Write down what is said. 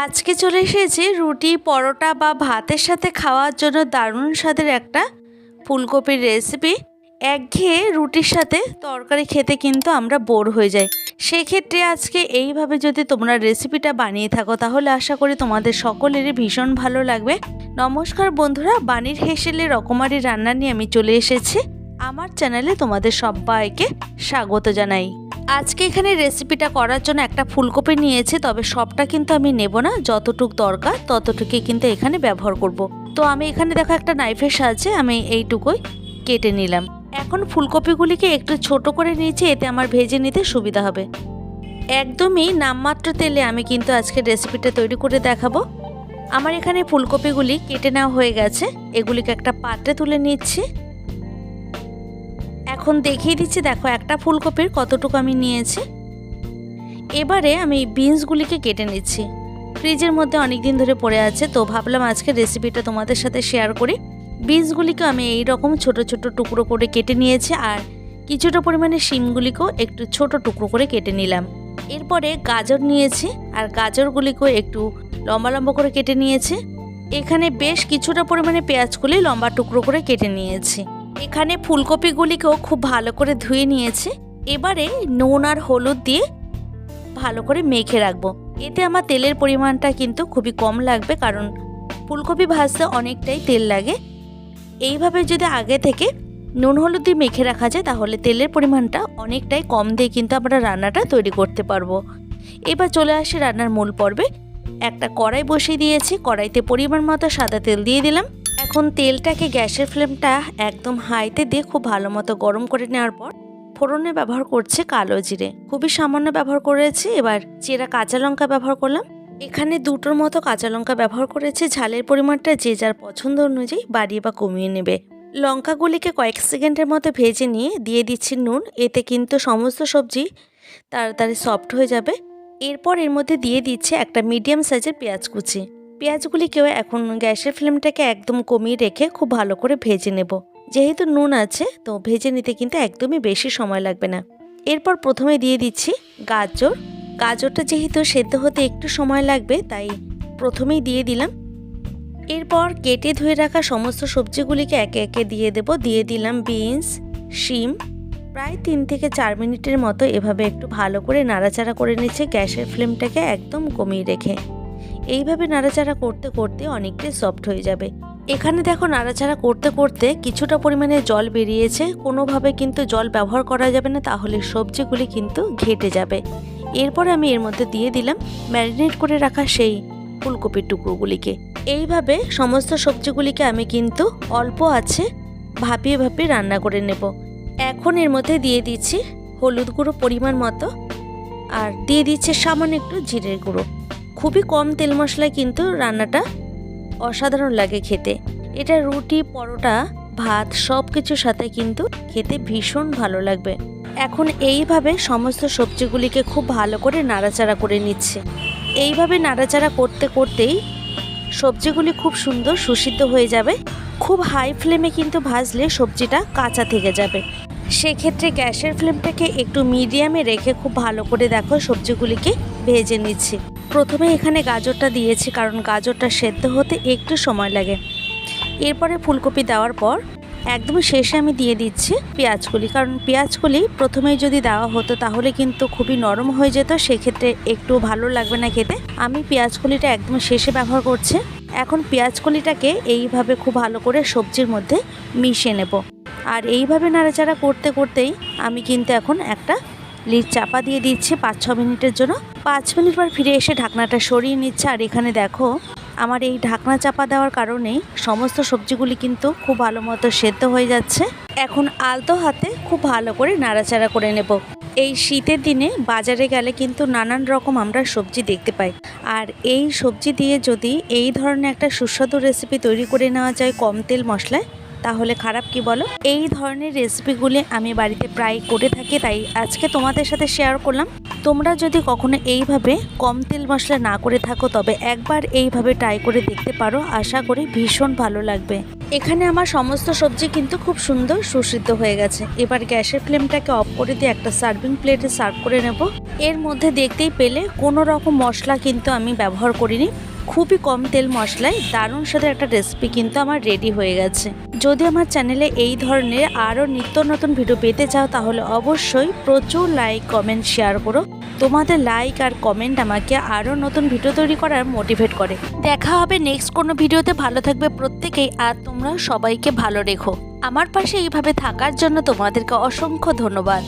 আজকে চলে এসেছি রুটি, পরোটা বা ভাতের সাথে খাওয়ার জন্য দারুণ স্বাদের একটা ফুলকপির রেসিপি একঘেয়ে রুটির সাথে তরকারি খেতে কিন্তু আমরা বোর হয়ে যাই। সেক্ষেত্রে আজকে এইভাবে যদি তোমরা রেসিপিটা বানিয়ে থাকো, তাহলে আশা করি তোমাদের সকলেরই ভীষণ ভালো লাগবে। নমস্কার বন্ধুরা বাণীর হেসেলে রকমারি রান্না নিয়ে আমি চলে এসেছি। আমার চ্যানেলে তোমাদের সবাইকে স্বাগত জানাই। আজকে এখানে রেসিপিটা করার জন্য একটা ফুলকপি নিয়েছি, তবে সবটা কিন্তু আমি নেব না। যতটুক দরকার, ততটুকুই কিন্তু এখানে ব্যবহার করব। তো আমি এখানে দেখো একটা নাইফের সাহায্যে আমি এইটুকুই কেটে নিলাম। এখন ফুলকপিগুলিকে একটু ছোট করে নিয়েছি, এতে আমার ভেজে নিতে সুবিধা হবে। একদমই নামমাত্র তেলে আমি কিন্তু আজকে রেসিপিটা তৈরি করে দেখাবো। আমার এখানে ফুলকপিগুলি কেটে নেওয়া হয়ে গেছে। এগুলিকে একটা পাত্রে তুলে নিচ্ছি। এখন দেখিয়ে দিচ্ছি, দেখো একটা ফুলকপির কতটুকু আমি নিয়েছি। এবারে আমি বিনসগুলিকে কেটে নিচ্ছি। ফ্রিজের মধ্যে অনেক দিন ধরে পড়ে আছে, তো ভাবলাম আজকে রেসিপিটা তোমাদের সাথে শেয়ার করি। বিনসগুলিকে আমি এই রকম ছোট ছোট টুকরো করে কেটে নিয়েছি, আর কিছুটা পরিমাণে শিমগুলিকেও একটু ছোট টুকরো করে কেটে নিলাম। এরপরে গাজর নিয়েছি, আর গাজরগুলিকেও একটু লম্বা লম্বা করে কেটে নিয়েছি। এখানে বেশ কিছুটা পরিমাণে পেঁয়াজগুলি লম্বা টুকরো করে কেটে নিয়েছি। এখানে ফুলকপিগুলিকেও খুব ভালো করে ধুয়ে নিয়েছি। এবারে নুন আর হলুদ দিয়ে ভালো করে মেখে রাখব। এতে আমার তেলের পরিমাণটা কিন্তু খুবই কম লাগবে কারণ ফুলকপি ভাজতে অনেকটাই তেল লাগে। এইভাবে যদি আগে থেকে নুন হলুদ দিয়ে মেখে রাখা যায়, তাহলে তেলের পরিমাণটা অনেকটাই কম দিয়ে কিন্তু আমরা রান্নাটা তৈরি করতে পারব। এবার চলে আসে রান্নার মূল পর্বে। একটা কড়াই বসিয়ে দিয়েছি। কড়াইতে পরিমাণ মতো সাদা তেল দিয়ে দিলাম। এখন তেলটাকে গ্যাসের ফ্লেমটা একদম হাইতে দিয়ে খুব ভালো মতো গরম করে নেওয়ার পর ফোড়নে ব্যবহার করছে কালো জিরে। খুবই সামান্য ব্যবহার করেছি, এবার চেরা কাঁচা লঙ্কা ব্যবহার করলাম। এখানে দুটোর মতো কাঁচা লঙ্কা ব্যবহার করেছি, ঝালের পরিমাণটা যে যার পছন্দ অনুযায়ী বাড়িয়ে বা কমিয়ে নেবে। লঙ্কাগুলিকে কয়েক সেকেন্ডের মতো ভেজে নিয়ে দিয়ে দিচ্ছি নুন, এতে কিন্তু সমস্ত সবজি তাড়াতাড়ি সফট হয়ে যাবে। এরপর এর মধ্যে দিয়ে দিচ্ছে একটা মিডিয়াম সাইজের পেঁয়াজ কুচি। পেঁয়াজগুলিকেও এখন গ্যাসের ফ্লেমটাকে একদম কমিয়ে রেখে খুব ভালো করে ভেজে নেব। যেহেতু নুন আছে, তো ভেজে নিতে কিন্তু একদমই বেশি সময় লাগবে না। এরপর প্রথমে দিয়ে দিচ্ছি গাজর। গাজরটা যেহেতু সেদ্ধ হতে একটু সময় লাগবে, তাই প্রথমেই দিয়ে দিলাম। এরপর কেটে ধুয়ে রাখা সমস্ত সবজিগুলিকে একে একে দিয়ে দেব। দিয়ে দিলাম বিনস, শিম। প্রায় তিন থেকে চার মিনিটের মতো এভাবে একটু ভালো করে নাড়াচাড়া করে নিচ্ছে গ্যাসের ফ্লেমটাকে একদম কমিয়ে রেখে। এইভাবে নাড়াচাড়া করতে করতে অনেকটাই সফট হয়ে যাবে। এখানে দেখো নাড়াচাড়া করতে করতে কিছুটা পরিমাণে জল বেরিয়েছে, কোনোভাবে কিন্তু জল ব্যবহার করা যাবে না, তাহলে সবজিগুলি কিন্তু ঘেটে যাবে। এরপর আমি এর মধ্যে দিয়ে দিলাম ম্যারিনেট করে রাখা সেই ফুলকপির টুকরোগুলিকে। এইভাবে সমস্ত সবজিগুলিকে আমি কিন্তু অল্প আছে ভাপিয়ে ভাপিয়ে রান্না করে নেব। এখন এর মধ্যে দিয়ে দিচ্ছি হলুদ গুঁড়ো পরিমাণ মতো, আর দিয়ে দিচ্ছে সামান্য একটু জিরের গুঁড়ো। খুবই কম তেল মশলায় কিন্তু রান্নাটা অসাধারণ লাগে খেতে। এটা রুটি, পরোটা, ভাত সব কিছুর সাথে কিন্তু খেতে ভীষণ ভালো লাগবে। এখন এইভাবে সমস্ত সবজিগুলিকে খুব ভালো করে নাড়াচাড়া করে নিচ্ছে। এইভাবে নাড়াচাড়া করতে করতেই সবজিগুলি খুব সুন্দর সুসিদ্ধ হয়ে যাবে। খুব হাই ফ্লেমে কিন্তু ভাজলে সবজিটা কাঁচা থেকে যাবে। সেক্ষেত্রে গ্যাসের ফ্লেমটাকে একটু মিডিয়ামে রেখে খুব ভালো করে দেখো সবজিগুলিকে ভেজে নিচ্ছি। প্রথমে এখানে গাজরটা দিয়েছি কারণ গাজরটা সেদ্ধ হতে একটু সময় লাগে। এরপরে ফুলকপি দেওয়ার পর একদম শেষে আমি দিয়ে দিচ্ছি পেঁয়াজগুলি, কারণ পেঁয়াজগুলি প্রথমেই যদি দেওয়া হতো তাহলে কিন্তু খুবই নরম হয়ে যেত, সেক্ষেত্রে একটু ভালো লাগবে না খেতে। আমি পেঁয়াজগুলিটা একদম শেষে ব্যবহার করছি। এখন পেঁয়াজকলিটাকে এইভাবে খুব ভালো করে সবজির মধ্যে মিশিয়ে নেব। আর এইভাবে নাড়াচাড়া করতে করতেই আমি কিন্তু এখন একটা লিড চাপা দিয়ে দিচ্ছি পাঁচ, ছ মিনিটের জন্য। পাঁচ মিনিট পর ফিরে এসে ঢাকনাটা সরিয়ে নিচ্ছে। আর এখানে দেখো, আমার এই ঢাকনা চাপা দেওয়ার কারণেই সমস্ত সবজিগুলি কিন্তু খুব ভালো মতো সেদ্ধ হয়ে যাচ্ছে। এখন আলতো হাতে খুব ভালো করে নাড়াচাড়া করে নেব। এই শীতের দিনে বাজারে গেলে কিন্তু নানান রকম আমরা সবজি দেখতে পাই। আর এই সবজি দিয়ে যদি এই ধরনের একটা সুস্বাদু রেসিপি তৈরি করে নেওয়া যায় কম তেল মশলায় তাহলে খারাপ কি বলো? এই ধরনের রেসিপিগুলি আমি বাড়িতে প্রায় করে থাকি, তাই আজকে তোমাদের সাথে শেয়ার করলাম। তোমরা যদি কখনো এইভাবে কম তেল মশলা না করে থাকো, তবে একবার এইভাবে ট্রাই করে দেখতে পারো। আশা করি ভীষণ ভালো লাগবে। এখানে আমার সমস্ত সবজি কিন্তু খুব সুন্দর সুসিদ্ধ হয়ে গেছে। এবার গ্যাসের ফ্লেমটাকে অফ করে দিয়ে একটা সার্ভিং প্লেটে সার্ভ করে নেব। এর মধ্যে দেখতেই পেলে কোনো রকম মশলা কিন্তু আমি ব্যবহার করিনি। খুবই কম তেল মশলায় দারুণ সাথে একটা রেসিপি কিন্তু আমার রেডি হয়ে গেছে। যদি আমার চ্যানেলে এই ধরনের আরও নিত্য নতুন ভিডিও পেতে চাও, তাহলে অবশ্যই প্রচুর লাইক কমেন্ট শেয়ার করো। তোমাদের লাইক আর কমেন্ট আমাকে আরও নতুন ভিডিও তৈরি করার মোটিভেট করে। দেখা হবে নেক্সট কোনো ভিডিওতে ভালো থাকবে প্রত্যেকেই আর তোমরা সবাইকে ভালো রেখো। আমার পাশে এইভাবে থাকার জন্য তোমাদেরকে অসংখ্য ধন্যবাদ।